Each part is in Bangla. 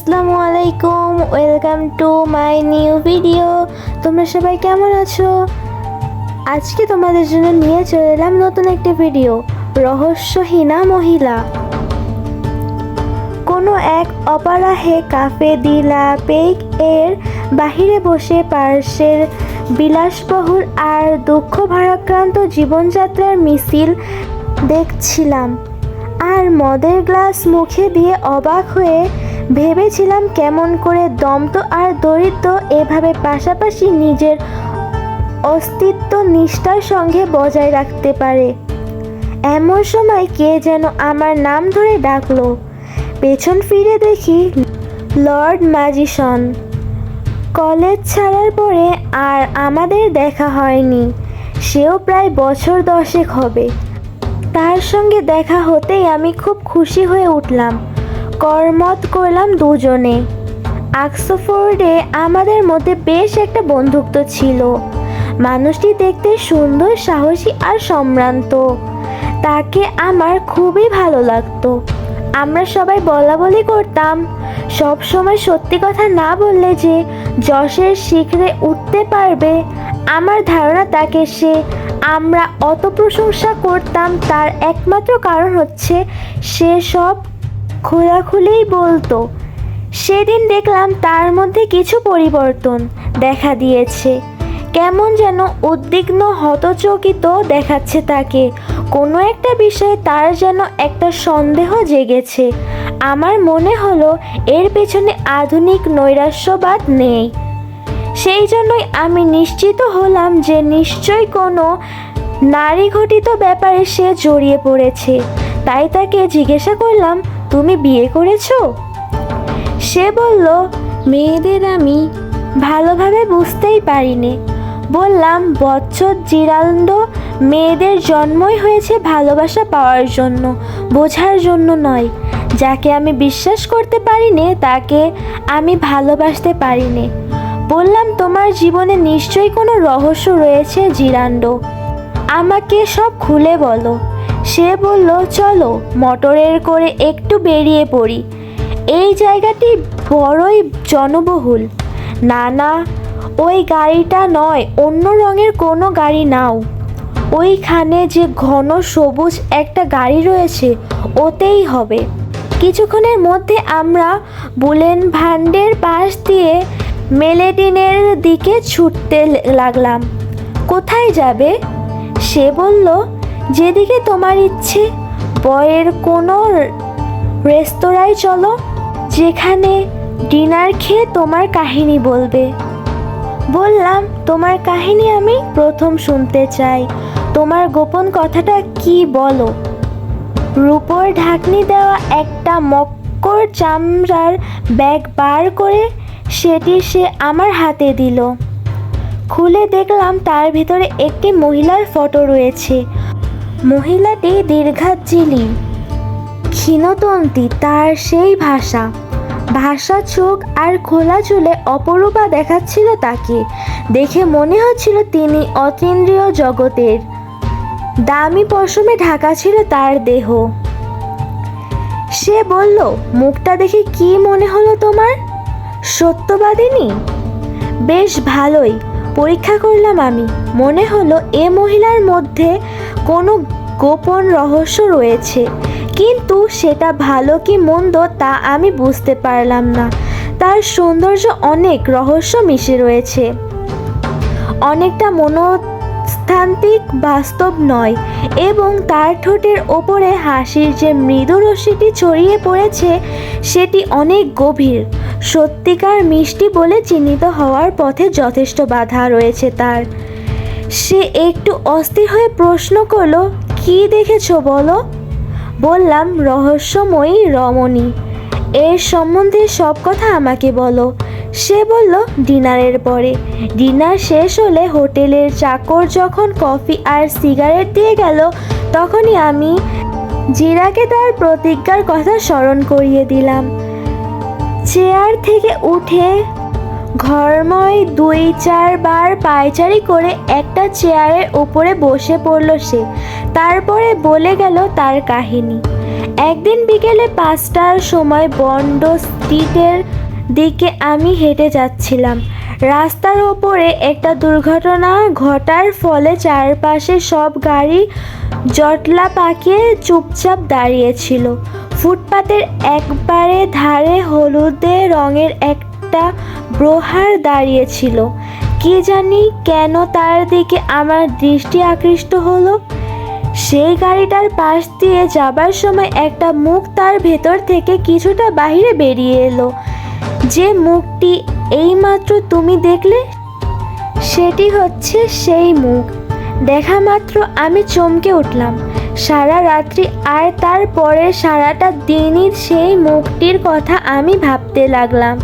আসসালামু আলাইকুম, welcome to my new video. তোমরা সবাই কেমন আছো? আজকে তোমাদের জন্য নিয়ে চলে এলাম নতুন একটি ভিডিও, রহস্যহীনা মহিলা। কোনো এক অপারাহে কাফে দিলা পেক এর বাহিরে বসে পার্শ্বের বিলাসবহুল আর দুঃখ ভারাক্রান্ত জীবনযাত্রার মিছিল দেখছিলাম। আর মদের গ্লাস মুখে দিয়ে অবাক হয়ে ভেবেছিলাম কেমন করে দমত আর দরিদ্র এভাবে পাশাপাশি নিজের অস্তিত্ব নিষ্ঠার সঙ্গে বজায় রাখতে পারে। এমন সময় কে যেন আমার নাম ধরে ডাকলো। পেছন ফিরে দেখি লর্ড ম্যাজিসন। কলেজ ছাড়ার পরে আর আমাদের দেখা হয়নি। সেও প্রায় বছর দশেক হবে। তার সঙ্গে দেখা হতেই আমি খুব খুশি হয়ে উঠলাম। করমত করলাম দুজনে। অক্সফোর্ডে আমাদের মধ্যে বেশ একটা বন্ধুত্ব ছিল। মানুষটি দেখতে সুন্দর, সাহসী আর সম্ভ্রান্ত। তাকে আমার খুবই ভালো লাগতো। আমরা সবাই বলা বলি করতাম, সব সময় সত্যি কথা না বললে যে যশের শিখরে উঠতে পারবে, আমার ধারণা তাকে সে আমরা অত প্রশংসা করতাম, তার একমাত্র কারণ হচ্ছে সে সব খোলাখুলিই বলতো। সেদিন দেখলাম তার মধ্যে কিছু পরিবর্তন দেখা দিয়েছে। কেমন যেন উদ্বিগ্ন, হতচকিত দেখাচ্ছে তাকে। কোনো একটা বিষয়ে তার যেন একটা সন্দেহ জেগেছে। আমার মনে হলো এর পেছনে আধুনিক নৈরাশ্যবাদ নেই। সেই জন্যই আমি নিশ্চিত হলাম যে নিশ্চয়ই কোনো নারী ঘটিত ব্যাপারে সে জড়িয়ে পড়েছে। তাই তাকে জিজ্ঞাসা করলাম তুমি বিয়ে করেছ? সে বলল, মেয়েদের আমি ভালোভাবে বুঝতেই পারিনি। বললাম বচ্চর জিরান্দ মেয়েদের জন্মই হয়েছে ভালোবাসা পাওয়ার জন্য, বোঝার জন্য নয়। যাকে আমি বিশ্বাস করতে পারিনি, তাকে আমি ভালোবাসতে পারিনি। বললাম, তোমার জীবনে নিশ্চয়ই কোনো রহস্য রয়েছে জিরান্ড আমাকে সব খুলে বলো। সে বলল, চলো, মোটরের করে একটু বেরিয়ে পড়ি। এই জায়গাটি বড়ই জনবহুল। না না, ওই গাড়িটা নয়, অন্য রঙের কোনো গাড়ি নাও। ওইখানে যে ঘন সবুজ একটা গাড়ি রয়েছে, ওতেই হবে। কিছুক্ষণের মধ্যে আমরা বুলেন ভান্ডের পাশ দিয়ে মেলেডিনের দিকে ছুটতে লাগলাম। কোথায় যাবে? সে বলল যেদিকে তোমার ইচ্ছে বয়ের কোনো রেস্তোরাঁয় চলো, যেখানে ডিনার খেয়ে তোমার কাহিনী বলবে। বললাম, তোমার কাহিনী আমি প্রথম শুনতে চাই। তোমার গোপন কথাটা কি বলো? রূপোর ঢাকনি দেওয়া একটা মক্কর চামড়ার ব্যাগ বার করে সেটি সে আমার হাতে দিল। খুলে দেখলাম তার ভিতরে একটি মহিলার ফটো রয়েছে। মহিলাটি দীর্ঘাজ্জিলি। ক্ষীণতন্তি তার সেই ভাষা। ভাষা চোখ আর খোলা চুলে অপরূপা দেখাচ্ছিল তাকে। দেখে মনে হচ্ছিল তিনি অতীন্দ্রিয় জগতের। দামি পশমে ঢাকা ছিল তার দেহ। সে বলল, মুখটা দেখে কি মনে হলো তোমার? সত্যবাদিনী? বেশ ভালোই। পরীক্ষা করলাম আমি। মনে হলো এ মহিলার মধ্যে কোনো গোপন রহস্য রয়েছে। কিন্তু সেটা ভালো কি মন্দ তা আমি বুঝতে পারলাম না। তার সৌন্দর্য অনেক রহস্য মিশে রয়েছে। অনেকটা মনস্তান্ত্রিক বাস্তব নয় এবং তার ঠোঁটের ওপরে হাসির যে মৃদু রশ্মিটি ছড়িয়ে পড়েছে, সেটি অনেক গভীর। সত্যিকার মিষ্টি বলে চিহ্নিত হওয়ার পথে যথেষ্ট বাধা রয়েছে তার। সে একটু অস্থির হয়ে প্রশ্ন করল, কি দেখেছ বলো? বললাম, রহস্যময়ী রমণী। এর সম্বন্ধে সব কথা আমাকে বলো। সে বলল, ডিনারের পরে। ডিনার শেষ হলে হোটেলের চাকর যখন কফি আর সিগারেট দিয়ে গেল, তখনই আমি জিরাকে তার প্রতিজ্ঞার কথা স্মরণ করিয়ে দিলাম। চেয়ার থেকে উঠে ঘরময় দুই চারবার পায়চারি করে একটা চেয়ারের উপরে বসে পড়ল সে। তারপরে বলে গেল তার কাহিনী। একদিন বিকেলে পাঁচটার সময় বন্ড স্ট্রিটের দিকে আমি হেঁটে যাচ্ছিলাম। রাস্তার ওপরে একটা দুর্ঘটনা ঘটার ফলে চারপাশে সব গাড়ি জটলা পাকিয়ে চুপচাপ দাঁড়িয়েছিল। ফুটপাতের একবারে ধারে হলুদে রঙের একটা ব্রোহার দাঁড়িয়েছিল। কি জানি কেন তার দিকে আমার দৃষ্টি আকৃষ্ট হলো। সেই গাড়িটার পাশ দিয়ে যাবার সময় একটা মুখ তার ভেতর থেকে কিছুটা বাইরে বেরিয়ে এলো। যে মুখটি এইমাত্র তুমি দেখলে? সেটি হচ্ছে সেই মুখ। দেখা মাত্র আমি চমকে উঠলাম। সারা রাত্রি আর তারপরে সারাটা দিনই সেই মুখটির কথা আমি ভাবতে লাগলাম।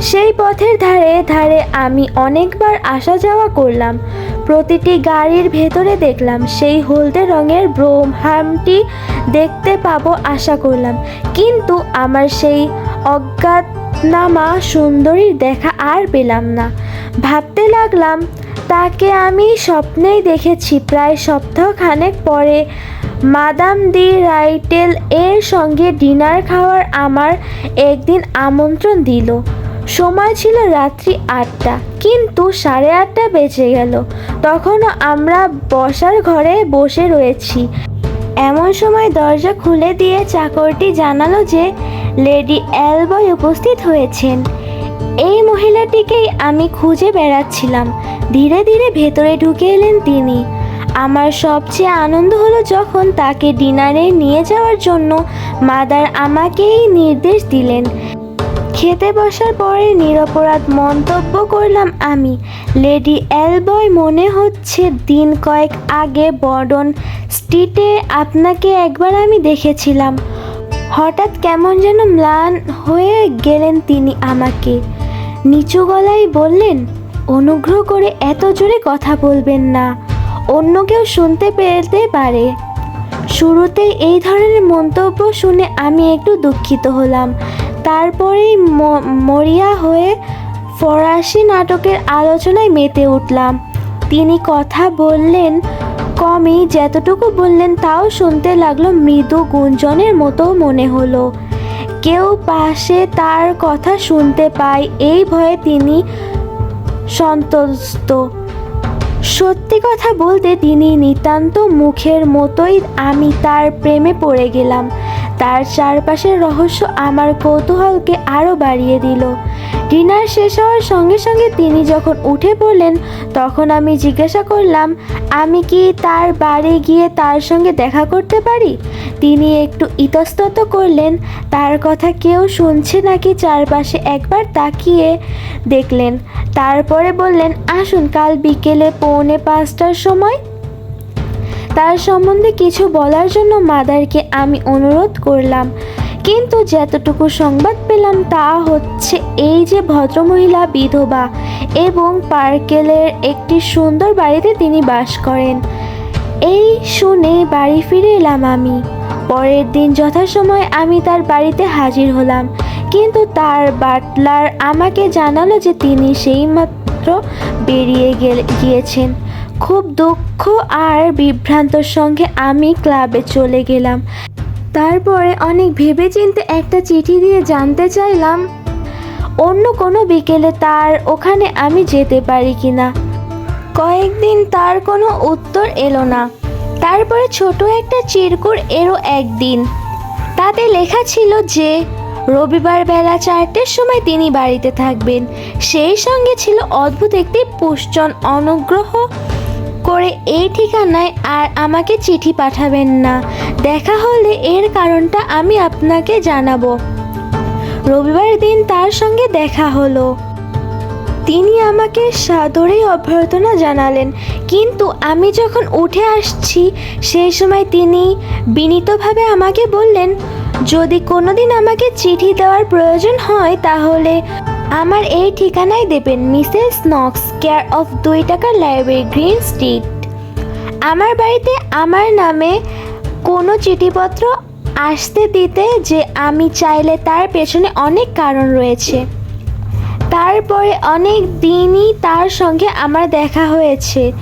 সেই পথের ধারে ধারে আমি অনেকবার আসা যাওয়া করলাম। প্রতিটি গাড়ির ভেতরে দেখলাম সেই হলদে রঙের ব্রহ্মামটি দেখতে পাবো আশা করলাম। কিন্তু আমার সেই অজ্ঞাতনামা সুন্দরীর দেখা আর পেলাম না। ভাবতে লাগলাম, তাকে আমি স্বপ্নেই দেখেছি। প্রায় সপ্তাহখানেক পরে মাদাম দি রাইটেল এর সঙ্গে ডিনার খাওয়ার আমার একদিন আমন্ত্রণ দিল। সময় ছিল রাত্রি আটটা, কিন্তু সাড়ে আটটা বেজে গেল। তখনও আমরা বসার ঘরে বসে রয়েছি। এমন সময় দরজা খুলে দিয়ে চাকরটি জানালো যে লেডি অ্যালবয় উপস্থিত হয়েছেন। এই মহিলাটিকেই আমি খুঁজে বেড়াচ্ছিলাম। ধীরে ধীরে ভেতরে ঢুকে এলেন তিনি। আমার সবচেয়ে আনন্দ হলো যখন তাকে ডিনারে নিয়ে যাওয়ার জন্য মাদার আমাকেই নির্দেশ দিলেন। খেতে বসার পরে নিরপরাধ মন্তব্য করলাম আমি। লেডি অ্যালবয় মনে হচ্ছে দিন কয়েক আগে বর্ডন স্ট্রিটে আপনাকে একবার আমি দেখেছিলাম। হঠাৎ কেমন যেন ম্লান হয়ে গেলেন তিনি আমাকে। নিচু গলায় বললেন, অনুগ্রহ করে এত জোরে কথা বলবেন না। অন্য কেউ শুনতে পেতে পারে। শুরুতে এই ধরনের মন্তব্য শুনে আমি একটু দুঃখিত হলাম। তারপরেই মরিয়া হয়ে ফরাসি নাটকের আলোচনায় মেতে উঠলাম। তিনি কথা বললেন, কমই যতটুকু বললেন তাও শুনতে লাগল মৃদু গুঞ্জনের মতো মনে হলো। কেউ পাশে তার কথা শুনতে পায়, এই ভয়ে তিনি সন্তুষ্ট। সত্যি কথা বলতে তিনি নিতান্ত মুখের মতোই আমি তার প্রেমে পড়ে গেলাম। তার চারপাশের রহস্য আমার কৌতূহলকে আরও বাড়িয়ে দিল। ডিনার শেষ হওয়ার সঙ্গে সঙ্গে তিনি যখন উঠে পড়লেন, তখন আমি জিজ্ঞাসা করলাম, আমি কি তার বাড়ি গিয়ে তার সঙ্গে দেখা করতে পারি? তিনি একটু ইতস্তত করলেন, তার কথা কেউ শুনছে নাকি? চারপাশে একবার তাকিয়ে দেখলেন। তারপরে বললেন, আসুন কাল বিকেলে পৌনে পাঁচটার সময় তার সম্বন্ধে কিছু বলার জন্য মাদারকে আমি অনুরোধ করলাম। কিন্তু যতটুকু সংবাদ পেলাম তা হচ্ছে এই যে ভদ্রমহিলা বিধবা এবং পার্কেলের একটি সুন্দর বাড়িতে তিনি বাস করেন। এই শুনে বাড়ি ফিরে এলাম আমি। পরের দিন যথাসময়ে আমি তার বাড়িতে হাজির হলাম। কিন্তু তার বাটলার আমাকে জানালো যে তিনি সেইমাত্র বেরিয়ে গেলে, গিয়েছেন। খুব দুঃখ আর বিভ্রান্তর সঙ্গে আমি ক্লাবে চলে গেলাম। তারপরে অনেক ভেবেচিন্তে একটা চিঠি দিয়ে জানতে চাইলাম, অন্য কোনো বিকেলে তার ওখানে আমি যেতে পারি কি না কয়েকদিন তার কোনো উত্তর এলো না। তারপরে ছোট একটা চিরকুট এরও একদিন। তাতে লেখা ছিল যে, রবিবার বেলা চারটের সময় তিনি বাড়িতে থাকবেন। সেই সঙ্গে ছিল অদ্ভুত একটি পুষ্টন অনুগ্রহ। করে এই ঠিকানায় আর আমাকে চিঠি পাঠাবেন না। দেখা হলে এর কারণটা আমি আপনাকে জানাব। রবিবার দিন তার সঙ্গে দেখা হলো। তিনি আমাকে সাদরেই অভ্যর্থনা জানালেন। কিন্তু আমি যখন উঠে আসছি, সেই সময় তিনি বিনীতভাবে আমাকে বললেন, যদি কোনোদিন আমাকে চিঠি দেওয়ার প্রয়োজন হয়, তাহলে আমার এই ঠিকানায় দেবেন মিসেস নক্স, কেয়ার অফ দুই টাকার লাইব্রেরি, গ্রিন স্ট্রিট। আমার বাড়িতে আমার নামে কোনো চিঠিপত্র আসতে দিতে যে আমি চাইলে তার পেছনে অনেক কারণ রয়েছে। তারপরে অনেক দিনই তার সঙ্গে আমার দেখা হয়েছে।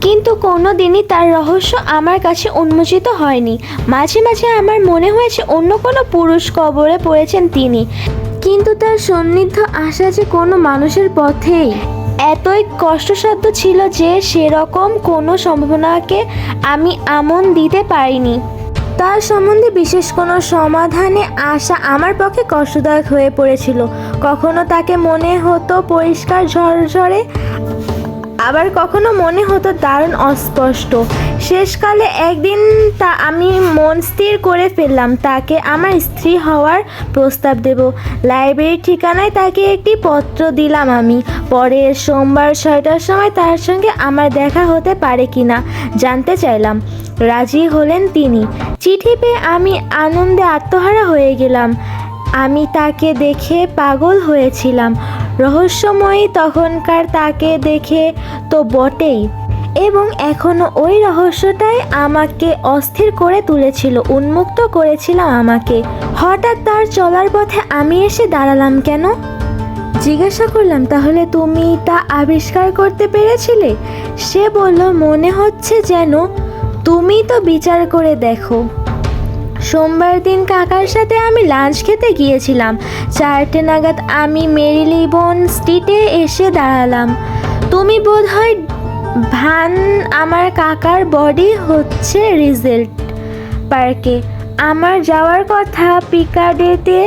কিন্তু কোনো দিনই তার রহস্য আমার কাছে উন্মোচিত হয়নি। মাঝে মাঝে আমার মনে হয়েছে অন্য কোনো পুরুষ কবরে পড়েছেন তিনি। কিন্তু তার সন্নিধ্য আসা যে কোনো মানুষের পথেই। এতই কষ্টসাধ্য ছিল যে সেরকম কোনো সম্ভাবনাকে আমি আমন দিতে পারিনি। তার সম্বন্ধে বিশেষ কোনো সমাধানে আসা আমার পক্ষে কষ্টদায়ক হয়ে পড়েছিল। কখনো তাকে মনে হতো পরিষ্কার ঝরঝরে আবার কখনো মনে হতো দারুণ অস্পষ্ট। শেষকালে একদিন তা আমি মন স্থির করে ফেললাম, তাকে আমার স্ত্রী হওয়ার প্রস্তাব দেব। লাইব্রেরির ঠিকানায় তাকে একটি পত্র দিলাম আমি। পরের সোমবার ছয়টার সময় তার সঙ্গে আমার দেখা হতে পারে কিনা জানতে চাইলাম। রাজি হলেন তিনি। চিঠি পেয়ে আমি আনন্দে আত্মহারা হয়ে গেলাম। আমি তাকে দেখে পাগল হয়েছিলাম। রহস্যময়ী তখনকার তাকে দেখে তো বটেই। এবং এখনও ওই রহস্যটাই আমাকে অস্থির করে তুলেছিল, উন্মুক্ত করেছিলাম আমাকে। হঠাৎ তার চলার পথে আমি এসে দাঁড়ালাম কেন? জিজ্ঞাসা করলাম, তাহলে তুমি তা আবিষ্কার করতে পেরেছিলে? সে বলল, মনে হচ্ছে যেন তুমি তো বিচার করে দেখো। সোমবার দিন কাকার সাথে আমি লাঞ্চ খেতে গিয়েছিলাম। চারটে নাগাদ আমি মেরিলিবন স্ট্রিটে এসে দাঁড়ালাম। তুমি বোধ হয় ভান আমার কাকার বডি হচ্ছে রিজেল্ট পার্কে আমার যাওয়ার কথা পিকাডেতে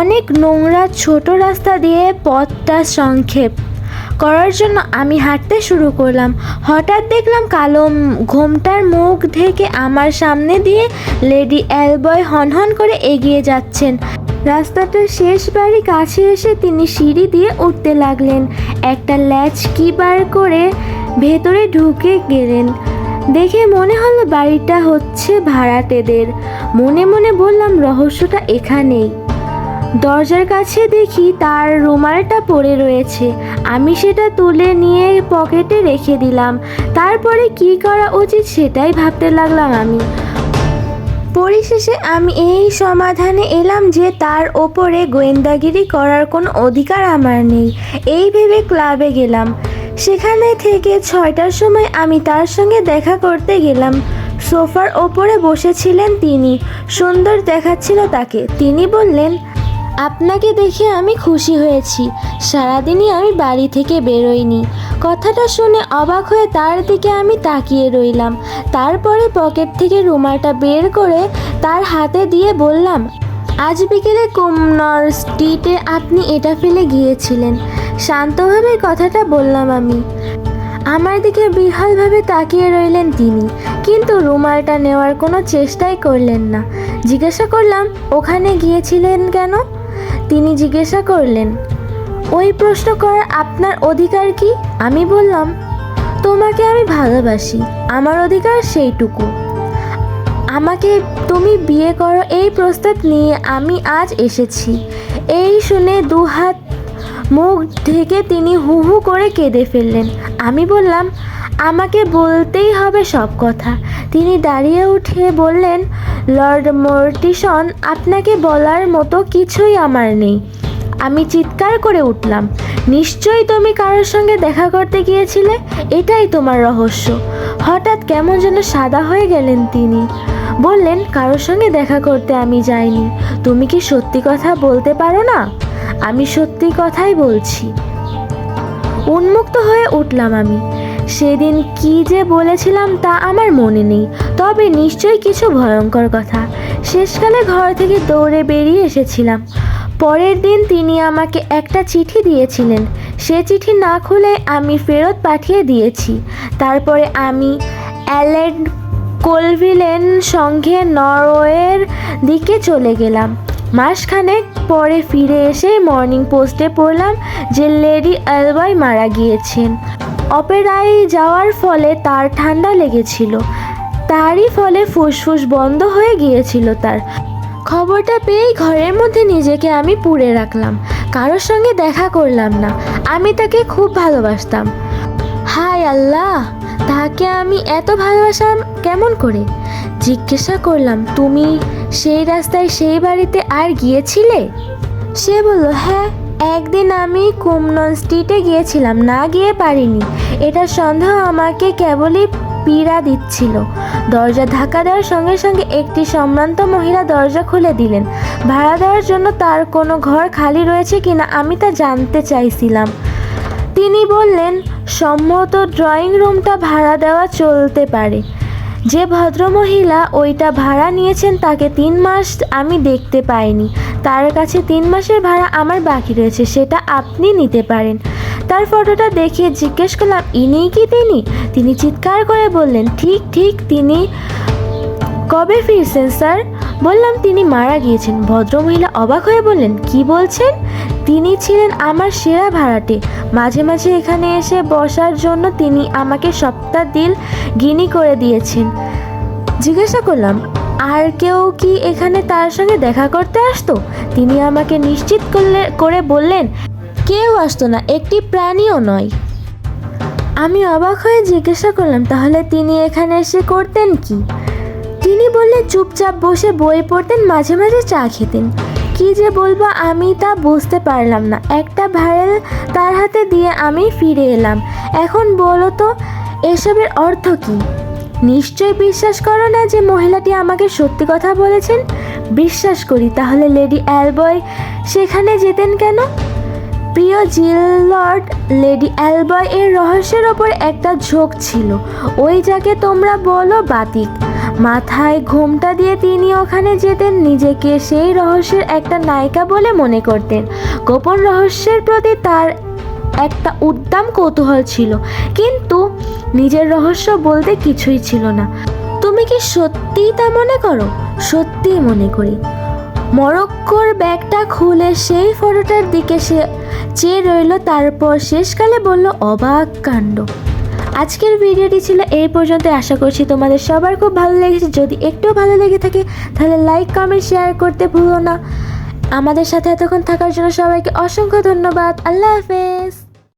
অনেক নোংরা ছোট রাস্তা দিয়ে পথটা সংক্ষেপ। করার জন্য আমি হাঁটতে শুরু করলাম। হঠাৎ দেখলাম কালো ঘোমটার মুখ ঢেকে আমার সামনে দিয়ে লেডি অ্যালবয় হনহন করে এগিয়ে যাচ্ছেন। রাস্তাটার শেষ বাড়ি কাছে এসে তিনি সিঁড়ি দিয়ে উঠতে লাগলেন। একটা ল্যাচ কি বার করে ভেতরে ঢুকে গেলেন। দেখে মনে হলো বাড়িটা হচ্ছে ভাড়াটেদের। মনে মনে বললাম, রহস্যটা এখানেই। দরজার কাছে দেখি তার রুমালটা পড়ে রয়েছে। আমি সেটা তুলে নিয়ে পকেটে রেখে দিলাম। তারপরে কি করা উচিত সেটাই ভাবতে লাগলাম আমি। পরিশেষে আমি এই সমাধানে এলাম যে তার ওপরে গোয়েন্দাগিরি করার কোনো অধিকার আমার নেই। এই ভেবে ক্লাবে গেলাম। সেখানে থেকে ছয়টার সময় আমি তার সঙ্গে দেখা করতে গেলাম। সোফার ওপরে বসেছিলেন তিনি। সুন্দর দেখাচ্ছিল তাকে। তিনি বললেন আপনাকে দেখে আমি খুশি হয়েছি। সারাদিনই আমি বাড়ি থেকে বেরোইনি। কথাটা শুনে অবাক হয়ে তার দিকে আমি তাকিয়ে রইলাম। তারপরে পকেট থেকে রুমালটা বের করে তার হাতে দিয়ে বললাম, আজ বিকেলে কুমনর স্ট্রিটে আপনি এটা ফেলে গিয়েছিলেন। শান্তভাবে কথাটা বললাম আমি। আমার দিকে বিহ্বলভাবে তাকিয়ে রইলেন তিনি, কিন্তু রুমালটা নেওয়ার কোনো চেষ্টাই করলেন না। জিজ্ঞাসা করলাম, ওখানে গিয়েছিলেন কেন? তিনি জিজ্ঞাসা করলেন, ওই প্রশ্ন করার আপনার অধিকার কি? আমি বললাম, তোমাকে আমি ভালোবাসি, আমার অধিকার সেইটুকু। আমাকে তুমি বিয়ে করো এই প্রস্তাব নিয়ে আমি আজ এসেছি। এই শুনে দু হাত মুখ ঢেকে তিনি হু হু করে কেঁদে ফেললেন। আমি বললাম, আমাকে বলতেই হবে সব কথা। তিনি দাঁড়িয়ে উঠে বললেন লর্ড মর্টিসন, আপনাকে বলার মতো কিছুই আমার নেই। আমি চিৎকার করে উঠলাম। নিশ্চয়ই তুমি কারোর সঙ্গে দেখা করতে গিয়েছিলে? এটাই তোমার রহস্য। হঠাৎ কেমন যেন সাদা হয়ে গেলেন তিনি। বললেন, কারোর সঙ্গে দেখা করতে আমি যাইনি। তুমি কি সত্যি কথা বলতে পারো না? আমি সত্যি কথাই বলছি। উন্মুক্ত হয়ে উঠলাম আমি। সেদিন কি যে বলেছিলাম তা আমার মনে নেই, তবে নিশ্চয়ই কিছু ভয়ঙ্কর কথা। শেষকালে ঘর থেকে দৌড়ে বেরিয়ে এসেছিলাম। পরের দিন তিনি আমাকে একটা চিঠি দিয়েছিলেন। সে চিঠি না খুলে আমি ফেরত পাঠিয়ে দিয়েছি। তারপরে আমি অ্যালেন কোলভিলেন সঙ্গে নরওয়ের দিকে চলে গেলাম। মাসখানেক পরে ফিরে এসে মর্নিং পোস্টে পড়লাম যে লেডি অ্যালবাই মারা গিয়েছেন। অপেরায় যাওয়ার ফলে তার ঠান্ডা লেগেছিল। তারই ফলে ফুসফুস বন্ধ হয়ে গিয়েছিল তার। খবরটা পেয়েই ঘরের মধ্যে নিজেকে আমি পুড়ে রাখলাম। কারোর সঙ্গে দেখা করলাম না। আমি তাকে খুব ভালোবাসতাম। হায় আল্লাহ! তাকে আমি এত ভালোবাসাম কেমন করে? জিজ্ঞাসা করলাম, তুমি সেই রাস্তায় সেই বাড়িতে আর গিয়েছিলে? সে বলল হ্যাঁ একদিন আমি কুমনন স্ট্রিটে গিয়েছিলাম, না গিয়ে পারিনি। এটা সন্দেহ আমাকে কেবলই পীড়া দিচ্ছিল। দরজা ধাক্কা দেওয়ার সঙ্গে সঙ্গে একটি সম্ভ্রান্ত মহিলা দরজা খুলে দিলেন। ভাড়া দেওয়ার জন্য তার কোনো ঘর খালি রয়েছে কিনা আমি তা জানতে চাইছিলাম। তিনি বললেন, সম্ভবত ড্রয়িং রুমটা ভাড়া দেওয়া চলতে পারে। যে ভদ্রমহিলা ওইটা ভাড়া নিয়েছেন তাকে তিন মাস আমি দেখতে পাইনি। তার কাছে তিন মাসের ভাড়া আমার বাকি রয়েছে, সেটা আপনি নিতে পারেন। তার ফটোটা দেখিয়ে জিজ্ঞেস করলাম ইনিই কি তিনি? তিনি চিৎকার করে বললেন, ঠিক ঠিক, তিনি কবে ফিরছেন, স্যার? বললাম, তিনি মারা গিয়েছেন। ভদ্রমহিলা অবাক হয়ে বললেন, কি বলছেন? তিনি ছিলেন আমার সেরা ভাড়াটে। মাঝে মাঝে এখানে এসে বসার জন্য তিনি আমাকে সপ্তাহ দিল গিনি করে দিয়েছেন। জিজ্ঞাসা করলাম, আর কেউ কি এখানে তার সঙ্গে দেখা করতে আসতো? তিনি আমাকে নিশ্চিত করলে, করে বললেন, কেউ আসতো না, একটি প্রাণীও নয়। আমি অবাক হয়ে জিজ্ঞাসা করলাম, তাহলে তিনি এখানে এসে করতেন কি? তিনি বললেন, চুপচাপ বসে বই পড়তেন, মাঝে মাঝে চা খেতেন। কি যে বলব আমি তা বুঝতে পারলাম না। একটা ভাইরাল তার হাতে দিয়ে আমি ফিরে এলাম। এখন বলো তো, এসবের অর্থ কি? নিশ্চয় বিশ্বাস করো না যে মহিলাটি আমাকে সত্যি কথা বলেছেন? বিশ্বাস করি, তাহলে লেডি অ্যালবয় সেখানে যেতেন কেন? প্রিয় জিল লর্ড, লেডি অ্যালবয় এর রহস্যের ওপর একটা ঝোঁক ছিল। ওই যাকে তোমরা বলো বাতিক। মাথায় ঘোমটা দিয়ে তিনি ওখানে যেতেন, নিজেকে সেই রহস্যের একটা নায়িকা বলে মনে করতেন। গোপন রহস্যের প্রতি তার একটা উদ্দাম কৌতূহল ছিল, কিন্তু নিজের রহস্য বলতে কিছুই ছিল না। তুমি কি সত্যিই তা মনে করো? সত্যিই মনে করি। মরক্কোর ব্যাগটা খুলে সেই ফটোটার দিকে সে চেয়ে রইল, তারপর শেষকালে বলল, অবাক কাণ্ড। আজকের ভিডিওটি ছিল এই পর্যন্ত আশা করছি তোমাদের সবার খুব ভালো লেগেছে। যদি একটু ভালো লেগে থাকে, তাহলে লাইক কমেন্ট শেয়ার করতে ভুলো না। আমাদের সাথে এতক্ষণ থাকার জন্য সবাইকে অসংখ্য ধন্যবাদ। আল্লাহ হাফেজ।